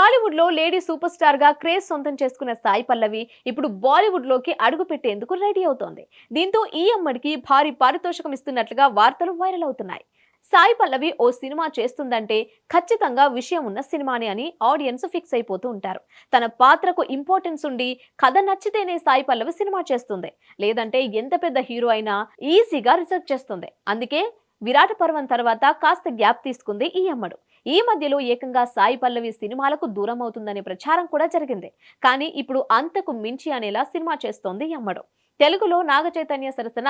టాలీవుడ్లో lady super స్టార్గా craze సొంతం చేసుకున్న సాయి పల్లవి ఇప్పుడు బాలీవుడ్లోకి అడుగు పెట్టేందుకు రెడీ అవుతోంది. దీంతో ఈ అమ్మడికి భారీ పారితోషికం ఇస్తున్నట్లుగా వార్తలు వైరల్ అవుతున్నాయి. సాయి పల్లవి ఓ సినిమా చేస్తుందంటే ఖచ్చితంగా విషయం ఉన్న సినిమానే అని ఆడియన్స్ ఫిక్స్ అయిపోతూ ఉంటారు. తన పాత్రకు ఇంపార్టెన్స్ ఉండి కథ నచ్చితేనే సాయి పల్లవి సినిమా చేస్తుంది. లేదంటే ఎంత పెద్ద హీరో అయినా ఈజీగా రిజెక్ట్ చేస్తుంది. అందుకే విరాట పర్వం తర్వాత కాస్త గ్యాప్ తీసుకుంది ఈ అమ్మడు. ఈ మధ్యలో ఏకంగా సాయి పల్లవి సినిమాలకు దూరం అవుతుందనే ప్రచారం కూడా జరిగింది. కానీ ఇప్పుడు అంతకు మించి అనేలా సినిమా చేస్తోంది అమ్మడు తెలుగులో నాగ చైతన్య సరసన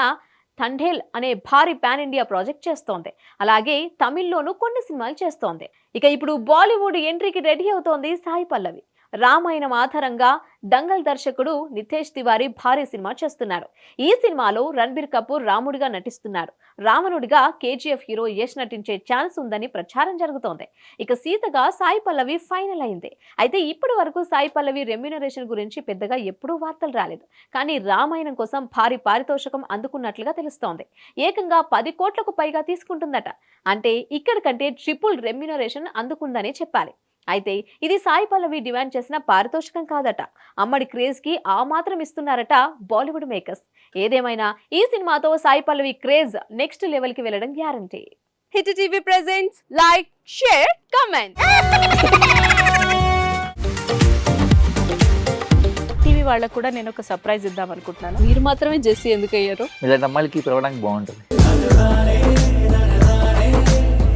తండేల్ అనే భారీ పాన్ ఇండియా ప్రాజెక్ట్ చేస్తోంది. అలాగే తమిళ్ళోనూ కొన్ని సినిమాలు చేస్తోంది. ఇక ఇప్పుడు బాలీవుడ్ ఎంట్రీకి రెడీ అవుతోంది సాయి పల్లవి. రామాయణం ఆధారంగా దంగల్ దర్శకుడు నితేష్ తివారి భారీ సినిమా చేస్తున్నారు. ఈ సినిమాలో రణబీర్ కపూర్ రాముడిగా నటిస్తున్నారు. రావణుడిగా కేజీఎఫ్ హీరో యష్ నటించే ఛాన్స్ ఉందని ప్రచారం జరుగుతోంది. ఇక సీతగా సాయి పల్లవి ఫైనల్ అయింది. అయితే ఇప్పటి వరకు సాయి పల్లవి రెమ్యునరేషన్ గురించి పెద్దగా ఎప్పుడూ వార్తలు రాలేదు. కానీ రామాయణం కోసం భారీ పారితోషికం అందుకున్నట్లుగా తెలుస్తోంది. ఏకంగా పది కోట్లకు పైగా తీసుకుంటుందట. అంటే ఇక్కడికంటే ట్రిపుల్ రెమ్యునరేషన్ అందుకుందనే చెప్పాలి. అయితే ఇది సాయి పల్లవి డిమాండ్ చేసిన పారితోషికం కాదట. అమ్మడి క్రేజ్కి ఆ మాత్రం ఇస్తున్నారట బాలీవుడ్ మేకర్స్. ఏదేమైనా ఈ సినిమాతో సాయి పల్లవి క్రేజ్ నెక్స్ట్ లెవెల్కి వెళ్ళడం guarantee. Hit TV presents like share comment. TV వాళ్ళకు కూడా నేను ఒక సర్ప్రైజ్ ఇద్దాం అనుకుంటున్నాను. మీరు మాత్రమే జెస్సీ ఎందుకు అయ్యారు ఇలాంటి అమ్మాయిలకి పిలవడానికి బాగుంటుంది.